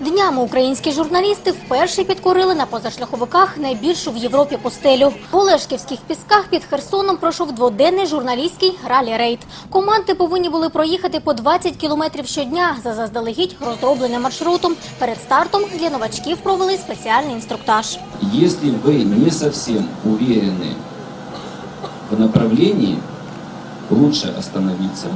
Днями українські журналісти вперше підкорили на позашляховиках найбільшу в Європі пустелю. В Олешківських пісках під Херсоном пройшов дводенний журналістський ралі-рейд. Команди повинні були проїхати по 20 кілометрів щодня за заздалегідь розробленим маршрутом. Перед стартом для новачків провели спеціальний інструктаж. Если вы не совсем уверены в направлении, лучше остановиться,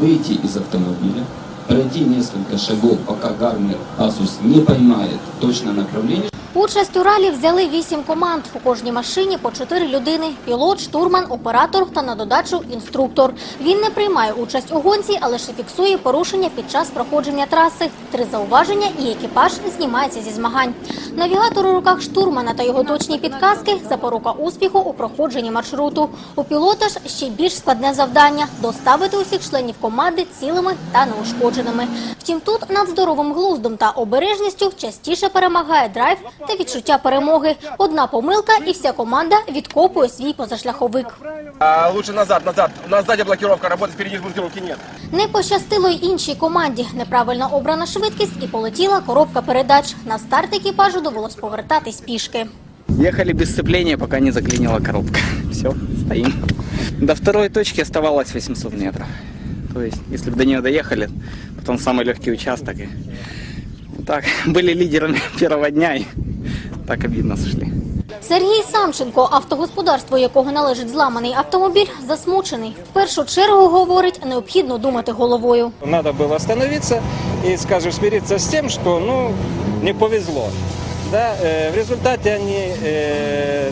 выйти из автомобиля, пройти несколько шагов, пока гармер Asus не поймает точное направление, Участь у ралі взяли вісім команд. У кожній машині по чотири людини – пілот, штурман, оператор та на додачу інструктор. Він не приймає участь у гонці, а лише фіксує порушення під час проходження траси. Три зауваження і екіпаж знімається зі змагань. Навігатор у руках штурмана та його точні підказки – запорука успіху у проходженні маршруту. У пілота ж ще більш складне завдання – доставити усіх членів команди цілими та неушкодженими. Втім, тут над здоровим глуздом та обережністю частіше перемагає драйв та відчуття перемоги. Одна помилка і вся команда відкопує свій позашляховик. А, лучше назад, назад. У нас сзади блокировка, работать впереди блокировки нет. Не пощастило й іншій команді. Неправильно обрана швидкість і полетіла коробка передач. На старт екіпажу довелось повертатись пішки. Ехали без сцепления, пока не заклинила коробка. Все, стоим. До второй точки оставалось 800 метров. То есть, если бы до нее доехали, потом самый легкий участок. И... вот Так, были лидерами первого дня и так обидно сошли. Сергій Самченко, автогосподарство якого належить зламаний автомобіль, засмучений. В першу чергу, говорить, необхідно думати головою. Надо было остановиться и, скажем, смириться с тем, что, ну, не повезло. Да, э, в результате они э,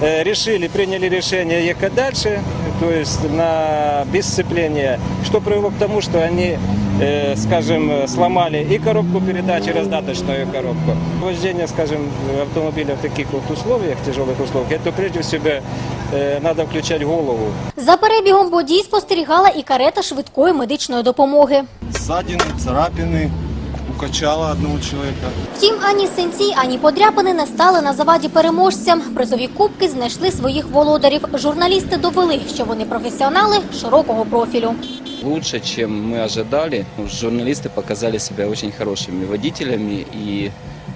э, решили, приняли решение ехать дальше, то есть на без сцепления, что привело к тому, что они, э, скажем, сломали и коробку передач, и раздаточную коробку. Вождение, скажем, автомобиля в таких вот условиях, тяжелых условиях, это прежде всего э, надо включать голову. За перебігом водій спостерігала і карета швидкої медичної допомоги. ссадины, царапины, укачало одного человека. Втім, ані синці, ані подряпини не стали на заваді переможцям. Призові кубки знайшли своїх володарів. Журналісти довели, що вони професіонали широкого профілю. лучше, чем мы ожидали. Ну, Журналисты показали себя очень хорошими водителями. И,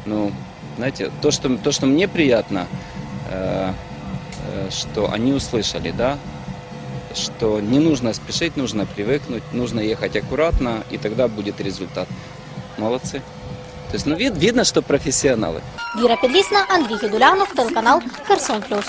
ну, знаете, то, что, то, что мне приятно, э, э, что они услышали, да, что не нужно спешить, нужно привыкнуть, нужно ехать аккуратно, и тогда будет результат. Молодцы. То есть, ну, вид- видно, что профессионалы. Віра Підлісна, Андрій Гедулянов, телеканал Херсон Плюс.